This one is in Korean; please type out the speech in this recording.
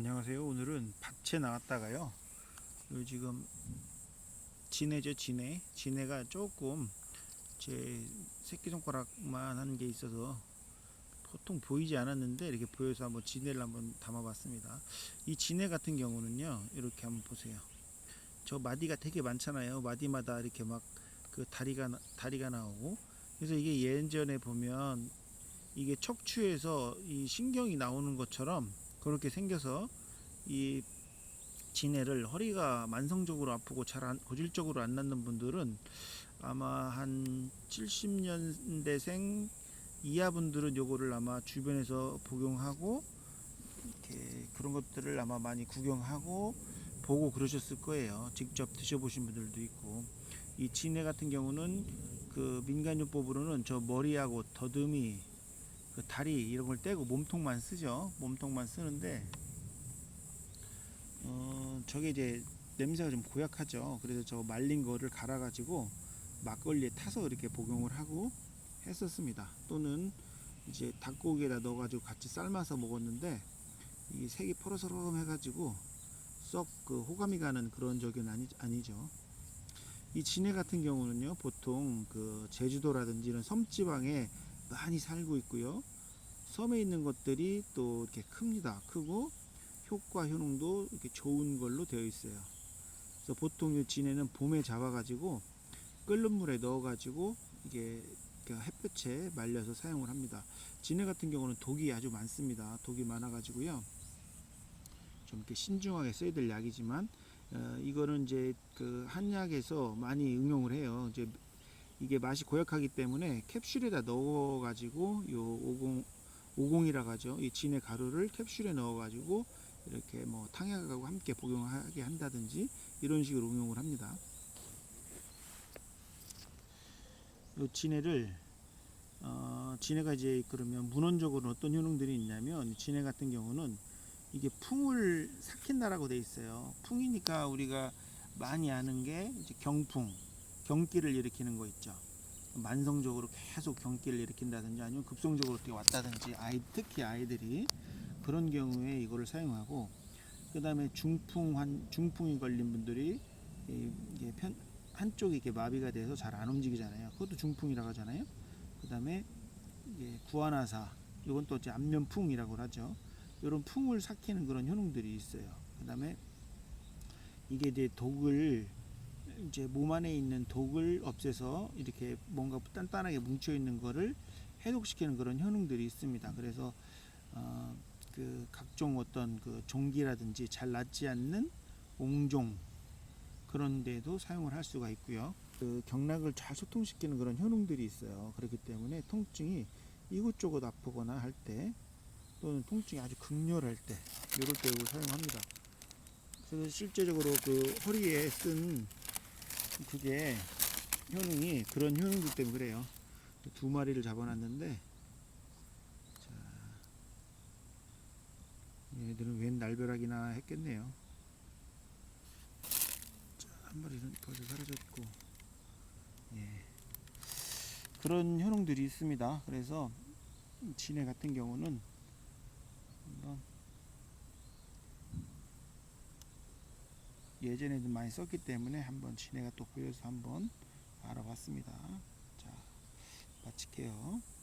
안녕하세요. 오늘은 밭에 나왔다가요. 요 지금 진해죠, 진해. 진해가 조금 제 새끼손가락만 한 게 있어서 보통 보이지 않았는데 이렇게 보여서 한번 진해를 한번 담아봤습니다. 이 진해 같은 경우는요, 이렇게 한번 보세요. 저 마디가 되게 많잖아요. 마디마다 이렇게 막 그 다리가 나- 다리가 나오고 그래서 이게 예전에 보면 이게 척추에서 이 신경이 나오는 것처럼 그렇게 생겨서 이 진해를 허리가 만성적으로 아프고 잘 안, 고질적으로 안 낫는 분들은 아마 한 70년대생 이하 분들은 요거를 아마 주변에서 복용하고 이렇게 그런 것들을 아마 많이 구경하고 보고 그러셨을 거예요. 직접 드셔보신 분들도 있고 이 진해 같은 경우는 그 민간요법으로는 저 머리하고 더듬이 그 다리 이런 걸 떼고 몸통만 쓰죠. 몸통만 쓰는데 어 저게 이제 냄새가 좀 고약하죠. 그래서 저 말린 거를 갈아가지고 막걸리에 타서 이렇게 복용을 하고 했었습니다. 또는 이제 닭고기에다 넣어가지고 같이 삶아서 먹었는데 이 색이 포로서럼 해가지고 썩 그 호감이 가는 그런 적은 아니, 아니죠. 이 진해 같은 경우는요 보통 그 제주도라든지 이런 섬지방에 많이 살고 있고요. 섬에 있는 것들이 또 이렇게 큽니다. 크고 효과 효능도 이렇게 좋은 걸로 되어 있어요. 그래서 보통 이 진해는 봄에 잡아가지고 끓는 물에 넣어가지고 이게 그 햇볕에 말려서 사용을 합니다. 진해 같은 경우는 독이 아주 많습니다. 독이 많아가지고요. 좀 이렇게 신중하게 써야 될 약이지만 어, 이거는 이제 그 한약에서 많이 응용을 해요. 이제 이게 맛이 고약하기 때문에 캡슐에다 넣어가지고 요 50, 50이라고 하죠. 이 진의 가루를 캡슐에 넣어가지고 이렇게 뭐 탕약하고 함께 복용하게 한다든지 이런 식으로 응용을 합니다. 요 진해를 어, 진해가 이제 그러면 문헌적으로 어떤 효능들이 있냐면 진해 같은 경우는 이게 풍을 삭힌다라고 돼 있어요. 풍이니까 우리가 많이 아는 게 이제 경풍, 경기를 일으키는 거 있죠. 만성적으로 계속 경기를 일으킨다든지 아니면 급성적으로 어떻게 왔다든지 아이 특히 아이들이 그런 경우에 이거를 사용하고 그다음에 중풍 한 중풍이 걸린 분들이 이- 이게 편 한쪽이 이렇게 마비가 돼서 잘 안 움직이잖아요. 그것도 중풍이라고 하잖아요. 그다음에 구안화사 이건 또 이제 안면풍이라고 하죠. 이런 풍을 삭히는 그런 효능들이 있어요. 그다음에 이게 이제 독을 이제 몸 안에 있는 독을 없애서 이렇게 뭔가 단단하게 뭉쳐 있는 거를 해독시키는 그런 효능들이 있습니다. 그래서 어, 그 각종 어떤 그 종기라든지 잘 낫지 않는 옹종 그런 데도 사용을 할 수가 있고요. 그 경락을 잘 소통시키는 그런 효능들이 있어요. 그렇기 때문에 통증이 이곳저곳 아프거나 할 때 또는 통증이 아주 극렬할 때 이럴 때 이걸 사용합니다. 그래서 실제적으로 그 허리에 쓴 그게 효능이 그런 효능들 때문에 그래요. 두 마리를 잡아놨는데 자 얘들은 웬 날벼락이나 했겠네요. 자, 한 마리는 벌써 사라졌고 예. 그런 효능들이 있습니다. 그래서 진해 같은 경우는 한번 예전에도 많이 썼기 때문에 한번 진해가 또 보여서 한번 알아봤습니다. 자, 마칠게요.